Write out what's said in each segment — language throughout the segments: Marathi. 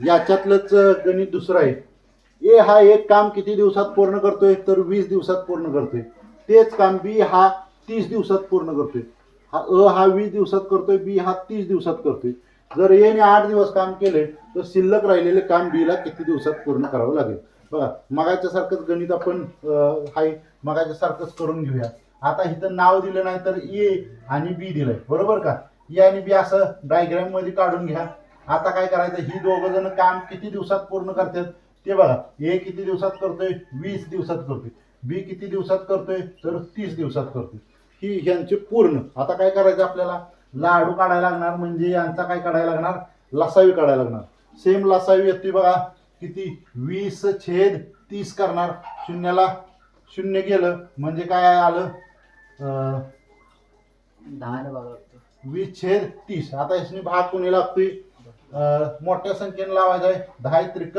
याच्यातलंच गणित दुसरं आहे. ए हा एक काम किती दिवसात पूर्ण करतोय? तर वीस दिवसात पूर्ण करतोय. तेच काम बी हा तीस दिवसात पूर्ण करतोय. हा अ हा वीस दिवसात करतोय बी हा तीस दिवसात करतोय. जर एने आठ दिवस काम केले तर शिल्लक राहिलेले काम बीला किती दिवसात पूर्ण करावं लागेल? बघा मगाच्या सारखंच गणित आपण हाय मगाच्या सारखंच करून घेऊया. आता इथं नाव दिलं नाही तर ए आणि बी दिलंय. बरोबर का? ए आणि बी असं डायग्राममध्ये काढून घ्या. आता काय करायचं ही दोघं जण काम किती दिवसात पूर्ण करतात ते बघा. ए किती दिवसात करतोय? वीस दिवसात करतोय. बी किती दिवसात करतोय? तर तीस दिवसात करतोय. ही ह्यांचे पूर्ण. आता काय करायचं आपल्याला? लाडू काढायला लागणार म्हणजे यांचा काय काढायला लागणार? लसावी काढायला लागणार. सेम लसावी येते बघा. किती? वीस छेद तीस करणार. शून्याला शून्य गेलं म्हणजे काय आलं? वीस छेद तीस. आता याच्याने भाग कोणी लागतोय? मोठ्या संख्येने लावायचा आहे. दहा त्रिक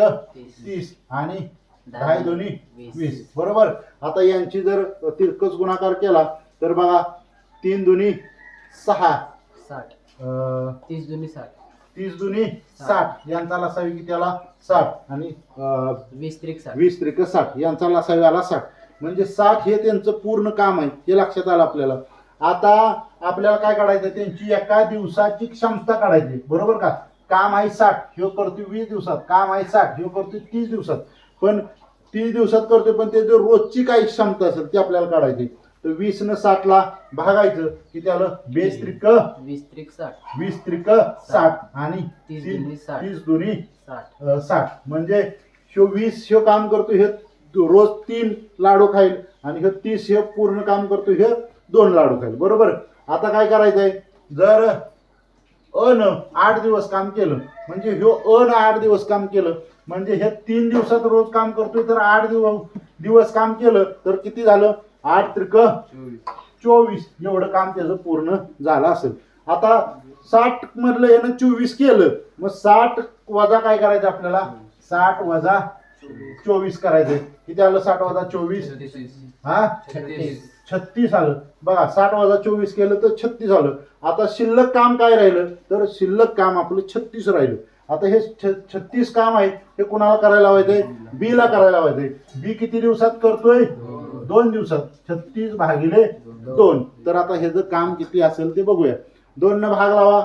तीस. आणि दहा दोन्ही वीस. बरोबर? आता यांची जर तिरकस गुणाकार केला तर बघा तीन दुनी सहा. साठ. अं, तीस दोन्ही साठ. तीस दुनी साठ. यांचा लसावी किती आला साठ. आणि वीस त्रिक साठ. वीस त्रिक साठ. यांचा लसावी आला साठ. म्हणजे साठ हे त्यांचं पूर्ण काम आहे हे लक्षात आलं आपल्याला. आता आपल्याला काय काढायचं त्यांची एका दिवसाची क्षमता काढायची. बरोबर का? काम आहे साठ ह्यो करतोय वीस दिवसात. काम आहे साठ ह्यो करतोय तीस दिवसात. पण तीस दिवसात करतोय पण त्याची रोजची काही क्षमता असेल ती आपल्याला काढायची. तर वीस न साठला भागायचं की त्याला बेस त्रिक वीस त्रिक साठ. वीस त्रिक साठ आणि तीस तीन- दुनी साठ. तीस दोन्ही साठ. अ, साठ. म्हणजे ह्यो वीस ह्यो काम करतो हे रोज तीन लाडू खाईल आणि ह्यो तीस हे पूर्ण काम करतो हे दोन लाडू खाईल. बरोबर? आता काय करायचंय? जर अन आठ दिवस काम केलं. म्हणजे ह्यो अन आठ दिवस काम केलं. म्हणजे हे तीन दिवसात रोज काम करतोय तर आठ दिवस दिवस काम केलं तर किती झालं? आठ त्रिक चोवीस. एवढं काम त्याचं पूर्ण झालं असेल. आता साठ मधलं यानं चोवीस केलं. मग साठ वजा काय करायचं आपल्याला? साठ वजा चोवीस करायचं. किती आलं? साठ वजा चोवीस? हा? छत्तीस. छत्तीस आलं. बघा साठ वजा चोवीस केलं तर छत्तीस आलं. आता शिल्लक काम काय राहिलं? तर शिल्लक काम आपलं छत्तीस राहिलं. आता हे छत्तीस काम आहे हे कुणाला करायला लावायचंय बी ला करायला लावायचंय बी किती दिवसात करतोय? दोन दिवसात. छत्तीस भागिले दोन. तर आता हे जर काम किती असेल ते बघूया. दोन न भाग लावा.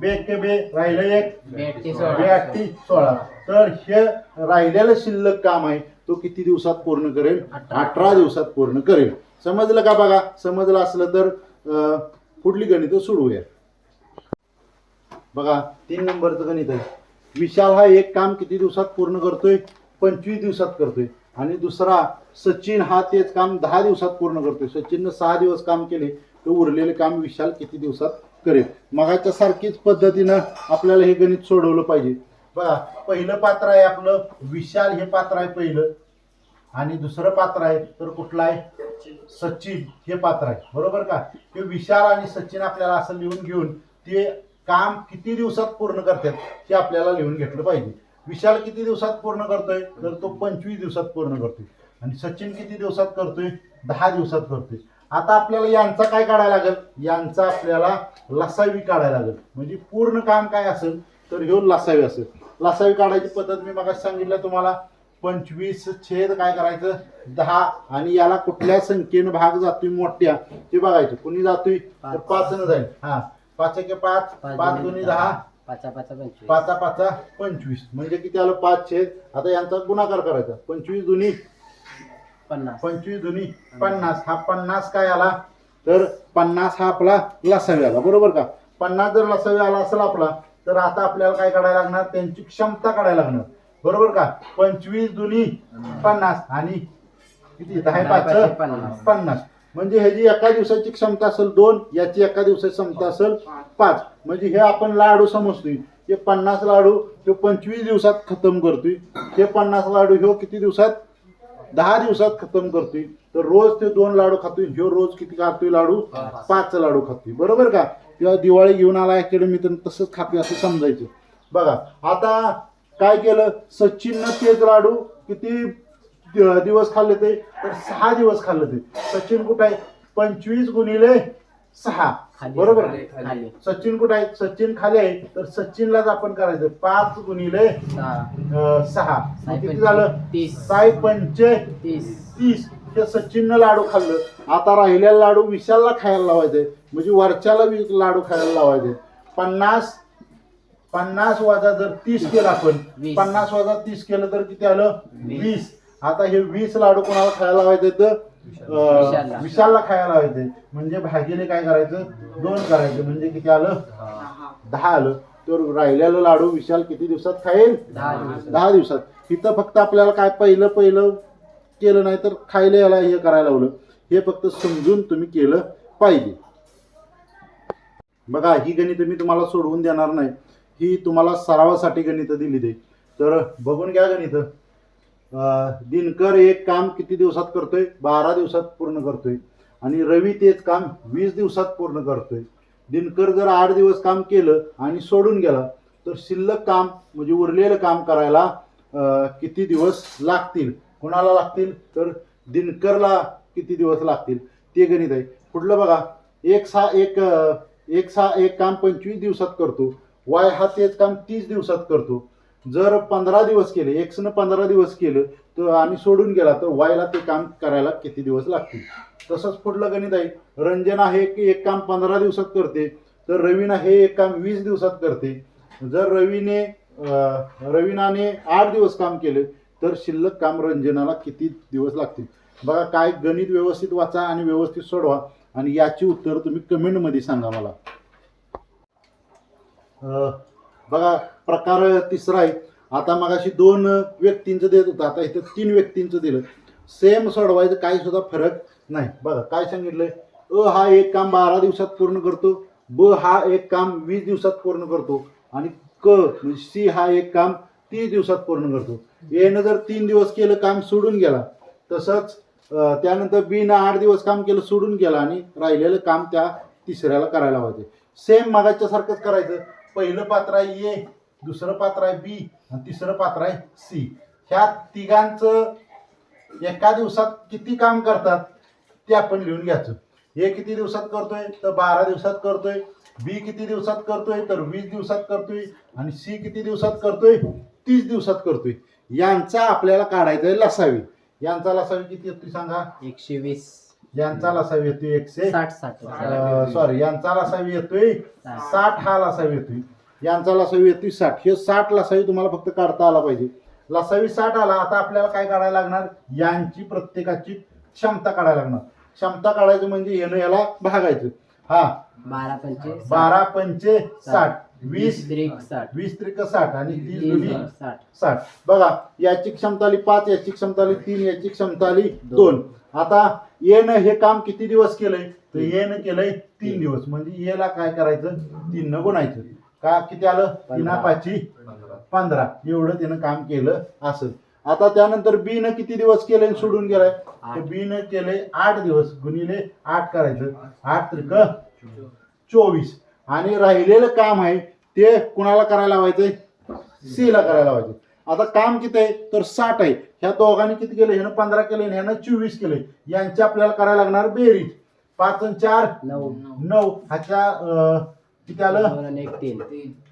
बे के बे राहिलं एक. बे सोळा. तर हे राहिलेलं शिल्लक काम आहे. तो किती दिवसात पूर्ण करेल? अठरा. दिवसात पूर्ण करेल. समजलं का बघा? समजलं असलं तर पुढली गणित सोडवूया? बघा तीन नंबरचं गणित आहे. विशाल हा एक काम किती दिवसात पूर्ण करतोय? पंचवीस दिवसात करतोय. आणि दुसरा सचिन हा तेच काम दहा दिवसात पूर्ण करतोय. सचिननं सहा दिवस काम केले. तर उरलेले काम विशाल किती दिवसात करेल? मगाच्या सारखीच पद्धतीनं आपल्याला हे गणित सोडवलं पाहिजे. बघा पहिलं पात्र आहे आपलं विशाल हे पात्र आहे पहिलं. आणि दुसरं पात्र आहे तर कुठलं आहे? सचिन हे पात्र आहे. बरोबर का? ते विशाल आणि सचिन आपल्याला असं लिहून घेऊन ते काम किती दिवसात पूर्ण करतात हे आपल्याला लिहून घेतलं पाहिजे. विशाल किती दिवसात पूर्ण करतोय? तर तो पंचवीस दिवसात पूर्ण करतोय. आणि सचिन किती दिवसात करतोय? दहा दिवसात करतोय. आता आपल्याला यांचा काय काढायला लागेल? यांचा आपल्याला लसावी काढायला लागेल. म्हणजे पूर्ण काम काय असेल? तर ह्यो लसावी असेल. लसावी काढायची पद्धत मी मग सांगितलं तुम्हाला. पंचवीस छेद काय करायचं? दहा. आणि याला कुठल्या संख्येनं भाग जातोय मोठ्या? ते बघायचं. कुणी जातोय? तर पाच. न जाईल. हा. पाच एके पाच. पाच दोन्ही दहा. पाचा पाचा पंचवीस. पाचा पाचा पंचवीस. म्हणजे किती आलं? पाच छेद. आता यांचा गुणाकार करायचा. पंचवीस दोन्ही. पन्नास. पंचवीस दोन्ही. पन्नास. हा पन्नास काय आला? तर पन्नास हा आपला लसावी आला. बरोबर का? पन्नास जर लसावी आला असेल आपला तर आता आपल्याला काय काढायला लागणार? त्यांची क्षमता काढायला लागणार. बरोबर का? पंचवीस दोन्ही पन्नास. आणि किती? दहा पाच पन्नास. म्हणजे ह्याची एका दिवसाची क्षमता असेल दोन याची एका दिवसाची क्षमता असेल पाच. म्हणजे हे आपण लाडू समजतोय. हे पन्नास लाडू तो पंचवीस दिवसात खतम करतोय. हे पन्नास लाडू ह्यो किती दिवसात? दहा दिवसात खतम करतोय. तर रोज ते दोन लाडू खातोय. ह्यो रोज किती खातोय लाडू? पाच लाडू खातोय. बरोबर का? किंवा दिवाळी घेऊन आला अकॅडमी तर तसंच खातोय असं समजायचं. बघा आता काय केलं? सचिननं तेच लाडू किती दिवस खाल्ले ते? तर सहा दिवस खाल्ले ते. सचिन कुठे आहे? पंचवीस गुणिले सहा. बरोबर. सचिन कुठे आहे? सचिन खाली आहे. तर सचिनलाच आपण करायचं. पाच गुणिले सहा. किती झालं? साई पंचे तीस. ते सचिननं लाडू खाल्लं. आता राहिलेला लाडू विशालला खायला लावायचे म्हणजे वरच्याला लाडू खायला लावायचे. पन्नास पन्नास वाजा जर तीस केलं आपण. पन्नास वाजा तीस केलं तर किती आलं? वीस. आता हे वीस लाडू कोणाला खायला लावायचे तर विशालला. खायला लावायचे. म्हणजे भागीले काय करायचं? दोन करायचं. म्हणजे किती आलं? दहा आलं. तर राहिलेलं लाडू विशाल किती दिवसात खाईल? दहा दिवसात. इथं फक्त आपल्याला काय पहिलं पहिलं केलं नाही तर खायला याला हे करायला लावलं. हे फक्त समजून तुम्ही केलं पाहिजे. बघा ही गणितं मी तुम्हाला सोडवून देणार नाही. ही तुम्हाला सरावासाठी गणित दिली दे. तर बघून घ्या गणित. दिनकर एक काम किती दिवसात करतोय? बारा दिवसात पूर्ण करतोय. आणि रवी तेच काम वीस दिवसात पूर्ण करतोय. दिनकर जर आठ दिवस काम केलं आणि सोडून गेला तर शिल्लक काम म्हणजे उरलेलं काम करायला किती दिवस लागतील? कोणाला लागतील? तर दिनकरला किती दिवस लागतील? ते गणित आहे. पुढलं बघा. एक सा एक एक सा एक काम पंचवीस दिवसात करतो. वाय हा तेच काम तीस दिवसात करतो. जर पंधरा दिवस केले एक्सनं पंधरा दिवस केलं तर आणि सोडून गेला तर वायला ते काम करायला किती दिवस लागतील? तसंच पुढलं गणित आहे. रंजना हे एक- एक काम पंधरा दिवसात करते. तर रवीना हे एक काम वीस दिवसात करते. जर रवीने रवीनाने आठ दिवस काम केले तर शिल्लक काम रंजनाला किती दिवस लागतील? बघा काय गणित व्यवस्थित वाचा आणि व्यवस्थित सोडवा. आणि याची उत्तर तुम्ही कमेंटमध्ये सांगा मला. बघा प्रकार तिसरा आहे. आता मगाशी दोन व्यक्तींचं देत होतं आता इथं तीन व्यक्तींचं दिलं. सेम सोडवायचं काही सुद्धा फरक नाही. बघा काय सांगितलंय? अ हा एक काम बारा दिवसात पूर्ण करतो. ब हा एक काम वीस दिवसात पूर्ण करतो. आणि क म्हणजे सी हा एक काम तीस दिवसात पूर्ण करतो. एनं जर तीन दिवस केलं काम सोडून गेला तसंच त्यानंतर बीनं आठ दिवस काम केलं सोडून गेला आणि राहिलेलं काम त्या तिसऱ्याला करायला पाहिजे सेम मागाच्या सारखंच करायचं. पहिलं पात्र आहे ए दुसरं पात्र आहे बी आणि तिसरं पात्र आहे सी ह्या तिघांचं एका दिवसात किती काम करतात ते आपण लिहून घ्यायचं. ए किती दिवसात करतोय तर बारा दिवसात करतोय. बी किती दिवसात करतोय तर वीस दिवसात करतोय. आणि सी किती दिवसात करतोय? तीस दिवसात करतोय. यांचा आपल्याला काढायचा आहे लसावी. यांचा लसावी किती येतोय सांगा? एकशे वीस. यांचा लसावी येतोय एकशे साठ साठ. सॉरी यांचा लसावी येतोय साठ. हा लसावी येतोय यांचा लसावी येतोय साठ. हे साठ लसावी तुम्हाला फक्त काढता आला पाहिजे. लसावी साठ आला आता आपल्याला काय काढायला लागणार? यांची प्रत्येकाची क्षमता काढायला लागणार. क्षमता काढायचं म्हणजे येणं याला भागायचं. हा. बारा पंचे बारा पंचे साठ. वीस त्रिक साठ. वीस त्रिक साठ आणि तीस दुनी साठ. साठ. बघा याची क्षमता आली पाच याची क्षमता आली तीन याची क्षमता आली दोन. आता येनं हे काम किती दिवस केलंय? तर येनं केलंय तीन दिवस. म्हणजे येला काय करायचं? तीन न गुणायचं. का किती आलं? तीना पाची पंधरा. एवढं त्यानं काम केलं असं. आता त्यानंतर बी न किती दिवस आणि सोडून गेलाय? तर. बी न केलंय आठ दिवस. गुणिले आठ करायचं. आठ त्रिक चोवीस. आणि राहिलेलं काम आहे ते कुणाला करायला लावायचंय? सी ला करायला लावायचं आता काम किती आहे? तर साठ आहे. ह्या दोघांनी किती केलं? ह्यानं पंधरा केले ह्यानं चोवीस केले. यांचे आपल्याला करायला लागणार बेरीज. पाच आणि चार? नऊ. नऊ. ह्याच्या किती आलं? एक तीन.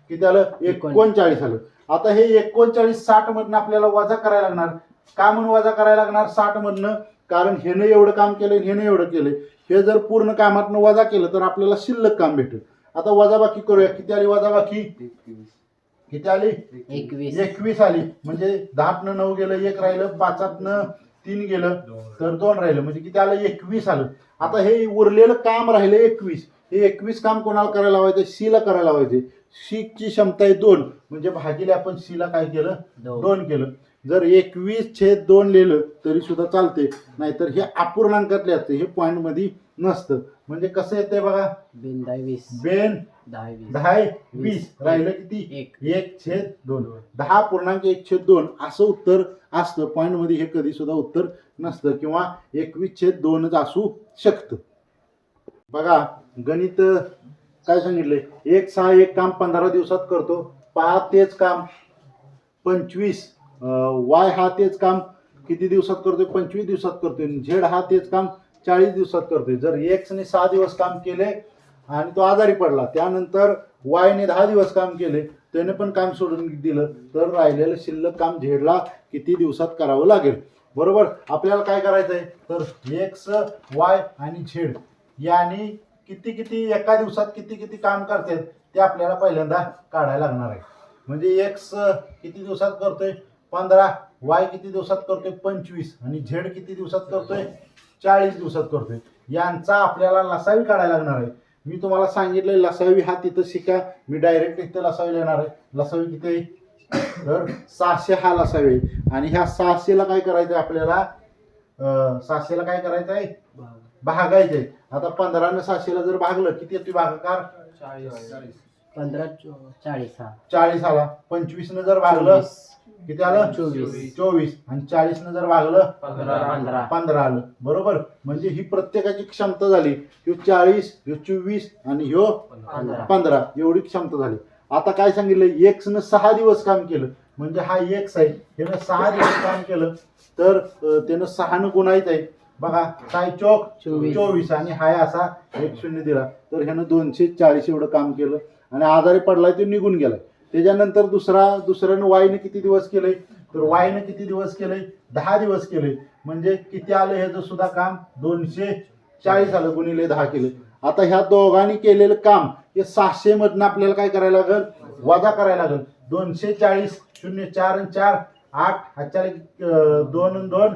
किती आलं? एकोणचाळीस आलं. आता हे एकोणचाळीस साठ मधनं आपल्याला वजा करायला लागणार. का म्हणून वजा करायला लागणार? साठ मधनं. कारण ह्यानं एवढं काम केलं ह्यानं एवढं केलं. हे जर पूर्ण कामातनं वजा केलं तर आपल्याला शिल्लक काम भेटेल. आता वजाबाकी करूया. किती आली वजाबाकी? किती आली? एकवीस. एकवीस आली. म्हणजे दहातनं नऊ गेलं एक राहिलं पाचातनं तीन गेलं तर दोन राहिलं. म्हणजे किती आलं? एकवीस आलं. आता हे उरलेलं काम राहिलं एकवीस. हे एकवीस काम कोणाला करायला लावायचं? सी ला करायला लावायचे. सी ची क्षमता आहे दोन. म्हणजे भागीले आपण सी ला काय केलं? दोन. दोन केलं. जर एकवीस छेद दोन लिहिलं तरी सुद्धा चालते. नाहीतर हे अपूर्णांकातले असते. हे पॉईंटमध्ये नसतं. म्हणजे कसं येतंय बघा? बिन दहा वीस. बेन दहा वीस. दहा वीस. राहिलं किती? एक. एक छेद दोन. दहा पूर्णांक एक छेद दोन. असं उत्तर असतं. पॉईंटमध्ये हे कधी सुद्धा उत्तर नसतं किंवा एकवीस छेद दोनच असू शकतं. बघा गणित काय सांगितलंय? एक सहा एक काम पंधरा दिवसात करतो. पहा तेच काम. पंचवीस. वाय हा तेच काम. किती दिवसात करतोय? पंचवीस दिवसात करतोय. झेड हा तेच काम. चाळीस दिवसात करतोय. जर एक्सने सहा दिवस काम केले आणि तो आजारी पडला त्यानंतर वायने दहा दिवस काम केले त्याने पण काम सोडून दिलं तर राहिलेलं शिल्लक काम झेडला किती दिवसात करावं लागेल? बरोबर? आपल्याला काय करायचं आहे तर एक्स वाय आणि झेड याने किती किती एका दिवसात किती किती काम करतात ते आपल्याला पहिल्यांदा काढायला लागणार आहे. म्हणजे एक्स किती दिवसात करतोय? पंधरा. वाय किती दिवसात करतोय? पंचवीस. आणि झेड किती दिवसात करतोय? चाळीस दिवसात करतोय. यांचा आपल्याला लसावी काढायला लागणार आहे. मी तुम्हाला सांगितलं लसावी हा तिथं शिका. मी डायरेक्ट इथं लसावी लिहिणार आहे. लसावी किती आहे? तर सहाशे हा लसावी आणि ह्या सहाशेला काय करायचं आहे आपल्याला? अं, सहाशेला काय करायचं आहे भागायचं आहे आता पंधरानं सहाशेला जर भागलं किती येतोय भागाकार? पंधरा चो- चाळीस हा. चाळीस आला. पंचवीसनं जर भागलं किती आलं? चोवीस. चोवीस. आणि चाळीसनं जर भागलं पंधरा. पंधरा. आलं. बरोबर? म्हणजे ही प्रत्येकाची क्षमता झाली. ह्यो चाळीस ह्यो चोवीस आणि ह्यो पंधरा. एवढी क्षमता झाली. आता काय सांगितलं? एक्स न सहा दिवस काम केलं. म्हणजे हा एक्स आहे. त्यानं सहा दिवस काम केलं. तर त्यानं सहानं गुणायचं आहे. बघा काय चौक? चोवीस. चोवीस. आणि हाय असा एक शून्य दिला. तर ह्यानं दोनशे चाळीस एवढं काम केलं. आणि आजारी पडलाय तो निघून गेलाय. त्याच्यानंतर दुसरा दुसऱ्यानं वाईनं किती दिवस केलंय तर वाईनं किती दिवस केलंय दहा दिवस केलंय म्हणजे किती आलं ह्याचं सुद्धा काम? दोनशे चाळीस आलं गुणिले दहा केले. आता ह्या दोघांनी केलेलं काम हे सहाशे मधनं आपल्याला काय करायला लागल? वजा करायला लागल. दोनशे चाळीस शून्य चार आणि चार आठ हातच्या दोन दोन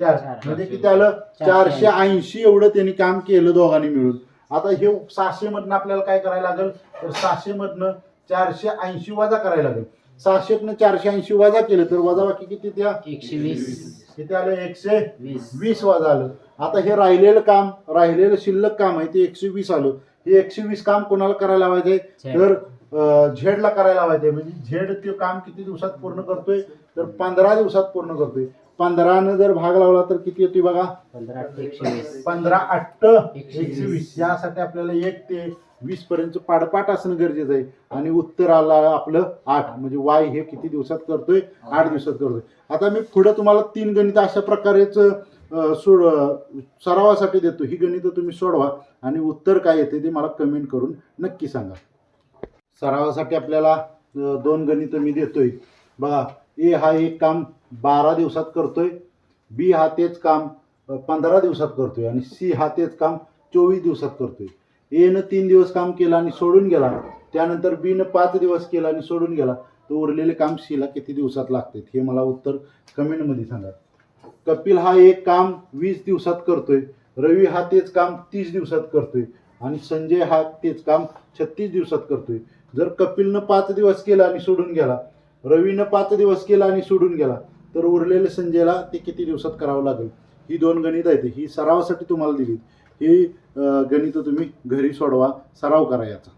चार. म्हणजे किती आलं? चारशे ऐंशी एवढं त्यांनी काम केलं दोघांनी मिळून. आता हे सहाशे मधनं आपल्याला काय करायला लागेल? तर सहाशे मधनं चारशे ऐंशी वजा करायला लागेल. सहाशेतनं चारशे ऐंशी वजा केलं तर वजा बाकी किती त्या? एकशे वीस. किती आलं? एकशे वीस. वजा आलं. आता हे राहिलेलं काम राहिलेलं शिल्लक काम आहे ते एकशे वीस आलं. हे एकशे वीस काम कोणाला करायला लावायचंय. तर झेडला करायला लावायचंय. म्हणजे झेड ते काम किती दिवसात पूर्ण करतोय? तर पंधरा दिवसात पूर्ण करतोय. पंधरानं जर भाग लावला तर किती येतोय बघा? पंधरा अठ्ठे पंधरा एकशे वीस. यासाठी आपल्याला एक ते वीस पर्यंत पाडपाट असणं गरजेचं आहे. आणि उत्तर आला आपलं आठ म्हणजे वाय हे किती दिवसात करतोय? आठ दिवसात करतोय. आता मी पुढे तुम्हाला तीन गणित अशा प्रकारेच सोड सरावासाठी देतो. ही गणितं तुम्ही सोडवा आणि उत्तर काय येते ते मला कमेंट करून नक्की सांगा. सरावासाठी आपल्याला दोन गणितं मी देतोय. बघा ए हा एक काम बारा दिवसात करतोय. बी हा तेच काम पंधरा दिवसात करतोय. आणि सी हा तेच काम चोवीस दिवसात करतोय. एनं तीन दिवस काम केलं आणि सोडून गेला. त्यानंतर बीनं पाच दिवस केलं आणि सोडून गेला. तर उरलेले काम सीला किती दिवसात लागते हे मला उत्तर कमेंटमध्ये सांगा. कपिल हा एक काम वीस दिवसात करतोय रवी हा तेच काम तीस दिवसात करतोय आणि संजय हा तेच काम छत्तीस दिवसात करतोय. जर कपिलनं पाच दिवस केला आणि सोडून गेला रवीनं पाच दिवस केला आणि सोडून गेला तर उरलेले संजयला ते किती दिवसात करावं लागेल? ही दोन गणित आहेत ही सरावासाठी तुम्हाला दिली ही गणित तुम्ही घरी सोडवा सराव करा याचा.